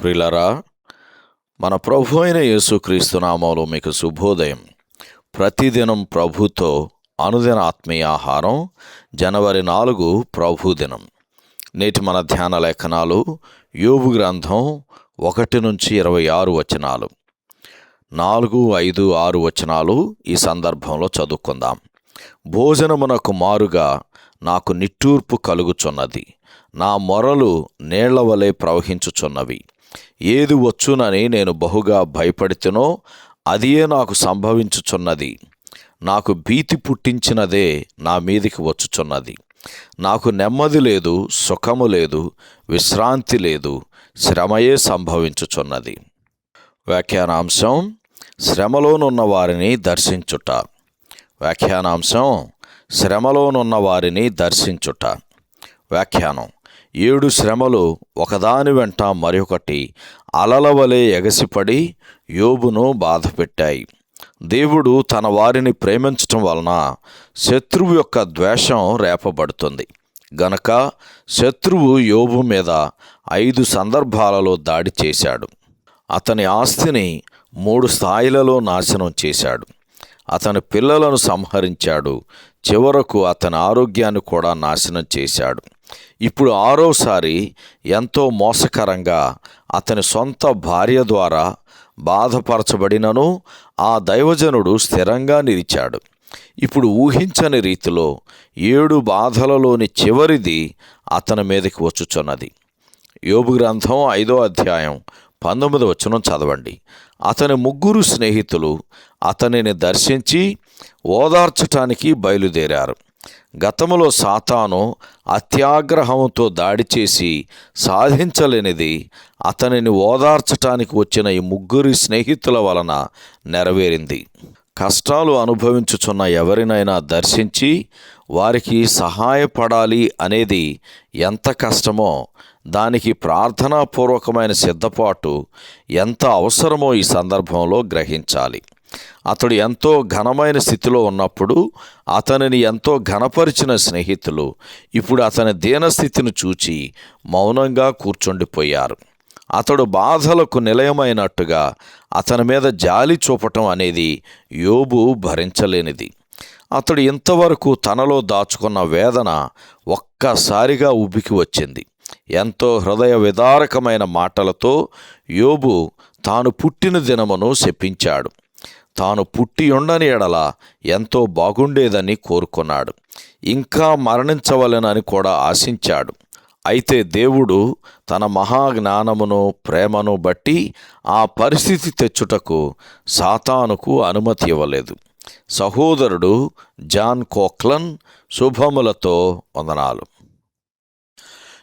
ప్రిలరా మన ప్రభు అయిన యేసుక్రీస్తు నామంలో మీకు శుభోదయం. ప్రతిదినం ప్రభుతో అనుదిన ఆత్మీయ ఆహారం జనవరి నాలుగు ప్రభు దినం. నేటి మన ధ్యాన లేఖనాలు యోబు గ్రంథం ఒకటి నుంచి ఇరవై ఆరు వచనాలు. నాలుగు ఐదు ఆరు వచనాలు ఈ సందర్భంలో చదువుకుందాం. భోజనమునకు మారుగా నాకు నిట్టూర్పు కలుగుచున్నది. నా మొరలు నీళ్ళ వలె ప్రవహించుచున్నవి. ఏది వచ్చునని నేను బహుగా భయపడితేనో అదియే నాకు సంభవించుచున్నది. నాకు భీతి పుట్టించినదే నా మీదికి వచ్చుచున్నది. నాకు నెమ్మది లేదు సుఖము లేదు విశ్రాంతి లేదు శ్రమయే సంభవించుచున్నది. వ్యాఖ్యానాంశం శ్రమలోనున్న వారిని దర్శించుట. వ్యాఖ్యానాంశం శ్రమలోనున్న వారిని దర్శించుట. వ్యాఖ్యానం ఏడు శ్రమలు ఒకదాని వెంట మరొకటి అలల వలె ఎగసిపడి యోబును బాధపెట్టాయి. దేవుడు తన వారిని ప్రేమించటం వలన శత్రువు యొక్క ద్వేషం రేపబడుతుంది. గనక శత్రువు యోబు మీద ఐదు సందర్భాలలో దాడి చేశాడు. అతని ఆస్తిని మూడు స్థాయిలలో నాశనం చేశాడు. అతని పిల్లలను సంహరించాడు. చివరకు అతని ఆరోగ్యాన్ని కూడా నాశనం చేశాడు. ఇప్పుడు ఆరోసారి ఎంతో మోసకరంగా అతని సొంత భార్య ద్వారా బాధపరచబడినను ఆ దైవజనుడు స్థిరంగా నిలిచాడు. ఇప్పుడు ఊహించని రీతిలో ఏడు బాధలలోని చివరిది అతని మీదకి వచ్చుచున్నది. యోబు గ్రంథం ఐదో అధ్యాయం పంతొమ్మిది వచనం చదవండి. అతని ముగ్గురు స్నేహితులు అతనిని దర్శించి ఓదార్చటానికి బయలుదేరారు. గతంలో సాతాను అత్యాగ్రహంతో దాడి చేసి సాధించలేనిది అతనిని ఓదార్చటానికి వచ్చిన ఈ ముగ్గురి స్నేహితుల వలన నెరవేరింది. కష్టాలు అనుభవించుచున్న ఎవరినైనా దర్శించి వారికి సహాయపడాలి అనేది ఎంత కష్టమో దానికి ప్రార్థనాపూర్వకమైన సిద్ధపాటు ఎంత అవసరమో ఈ సందర్భంలో గ్రహించాలి. అతడు ఎంతో ఘనమైన స్థితిలో ఉన్నప్పుడు అతనిని ఎంతో ఘనపరిచిన స్నేహితులు ఇప్పుడు అతని దీనస్థితిని చూచి మౌనంగా కూర్చుండిపోయారు. అతడు బాధలకు నిలయమైనట్టుగా అతని మీద జాలి చూపటం అనేది యోబు భరించలేనిది. అతడు ఇంతవరకు తనలో దాచుకున్న వేదన ఒక్కసారిగా ఉబ్బికి వచ్చింది. ఎంతో హృదయ విదారకమైన మాటలతో యోబు తాను పుట్టిన దినమును శపించాడు. తాను పుట్టి ఉండని ఎడల ఎంతో బాగుండేదని కోరుకున్నాడు. ఇంకా మరణించవలెనని కూడా ఆశించాడు. అయితే దేవుడు తన మహాజ్ఞానమును ప్రేమను బట్టి ఆ పరిస్థితి తెచ్చుటకు సాతానుకు అనుమతి ఇవ్వలేదు. సహోదరుడు జాన్ కోక్లన్ శుభములతో వందనాలు.